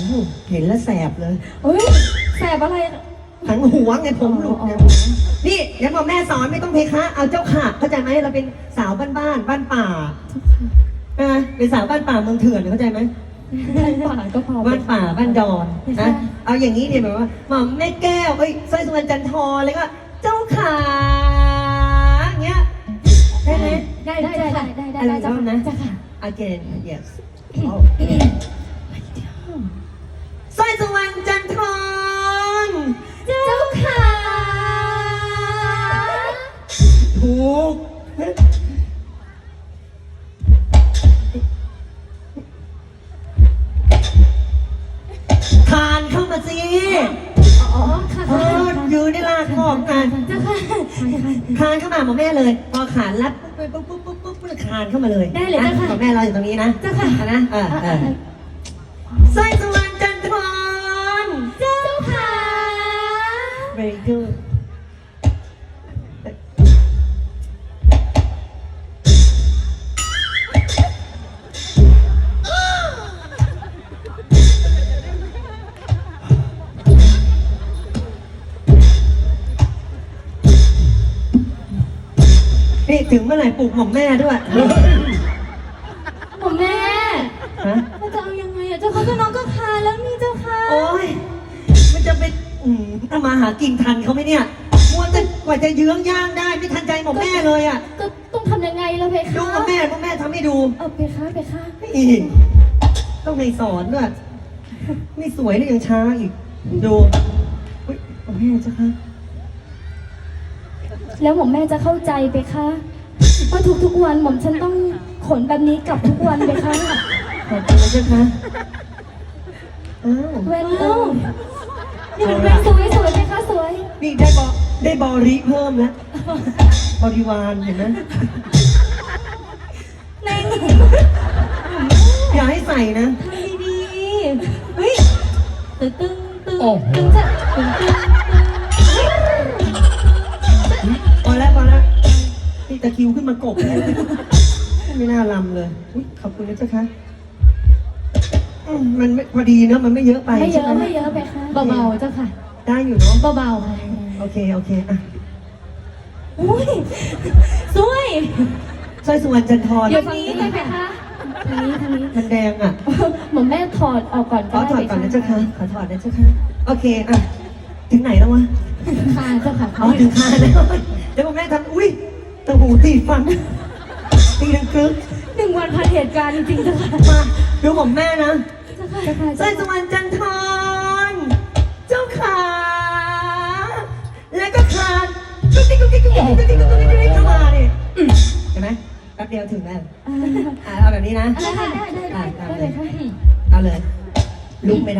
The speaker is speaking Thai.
โอ้โหเห็นแล้วแสบเลย เฮ้ยแสบอะไรทั้งหัวไงผมหลุดอ๋อเนี่ยอ๋อนี่เดี๋ยวพอแม่สอนไม่ต้องเพคะ เอาเจ้าค่ะเข้าใจไหมเราเป็นสาวบ้านบ้านๆบ้านป่านะเป็นสาวบ้านป่าเมืองเถื่อนเข้าใจไหมได้ป่าก็พอบ้านป่าบ้านดอนไม่ใช่นะเอาอย่างนี้เดี๋ยวแบบว่าหม่อมแม่แก้วเอ้ยสร้อยสุวรรณจันทร์แล้วก็ เจ้าขาอย่างเงี้ยได้ไหมได้ได้ได้ได้ได้ได้อะไรจ้ะบ้างนะจ้ะค่ะ again yes ส ถูกทานเข้ามาสิอ๋อค่ะเอค่ะอยืนได้ลากงอกกันเจ้าค่ะคานเข้ามาหมอแม่เลย พอขานรับปุ๊บปุ๊บปุ๊บปุ๊บปุ๊บปุ๊บคานเข้ามาเลยได้เลยเจ้าค่ะ หมอแม่รออยู่ตรงนี้นะเจ้าค่ะเอานะเออเออสร้อยสุ นี่ถึงเมื่อไหร่ปลุกหม่อมแม่ด้วยผมแม่ฮะเราจะเอายังไงอะเจ้าค่ะก็น้องก็คาแล้วนี่เจ้าค่ะโอ้ยมันจะไปอืมทำมาหากินทันเขาไหมเนี่ยมัวแต่กว่าจะเยื้องย่างได้ไม่ทันใจหม่อมแม่เลยอะก็ต้องทำยังไงล่ะเพคะดูหม่อมแม่หม่อมแม่ทำให้ดูเออเพคะเพคะอีกต้องในสอนด้วยไม่สวยเลยยังช้าอีกดูอุ๊ยหม่อมแม่เจ้าคะ แล้วหม่อมแม่จะเข้าใจเพคะว่าทุกๆวันหม่อมฉันต้องขนแบบนี้กลับทุกวันเพคะขอบคุณนะเจ้าคะอ้าวแว่นเอ้านี่มันแว่นสวยสวยเพคะสวย นี่ได้บอได้บอริเพิ่มแล้วบริวารเห็นไหมในอย่าให้ใส่นะ ทำดีๆเฮ้ยตึงตึงตึงโอ้โหตึงจะตึงตึง คริวขึ้นมากบเนี่ยไม่น่าลำเลยอุ๊ยขอบคุณนะเจ้าคะอืมมันไม่พอดีเนอะมันไม่เยอะไปไม่เยใช่อะไหมไม่เยอะไปค่ะเบาๆเจ้าค่ะได้อยู่เนาะเบาๆค่ะโอเคโอเคอะอุ้ยสวยสร้อยสุวรรณจันทร์เดี๋ยวฝั่งนี้เลยไหมคะทางนี้ทางนี้มันแดงอะหม่อมแม่ถอดออกก่อนขก็อได้ถอดไหมก่อนนะเจ้าค่ะขอถอดนะเจ้าค่ะโอเคอะถึงไหนแล้ววะค่ะเจ้าค่ะ อ๋อถึงคานแล้วเดี๋ยวผมแม่ทำอุ้ย ตะหูตีฟันตีดังกึกหนึ่งวันผ่านเหตุการณ์จริงๆเจ้าค่ะมาดูผมแม่นะเจ้าค่ะเจ้าค่ะสร้อยสุวรรณจันทร์เจ้าขาแล้วก็คานกุ๊กกิ๊กกุ๊กกิ๊กกุ๊กกิ๊กกุ๊กกิ๊กกุ๊กกิ๊กกุ๊กกิ๊กเข้ามาดิอืมเห็นไหมแป๊บเดียวถึงแล้วอ่าอะเอาแบบนี้นะ ได้ได้ได้ได้ได้เลยค่ะ เอาเลยลุกไม่ได้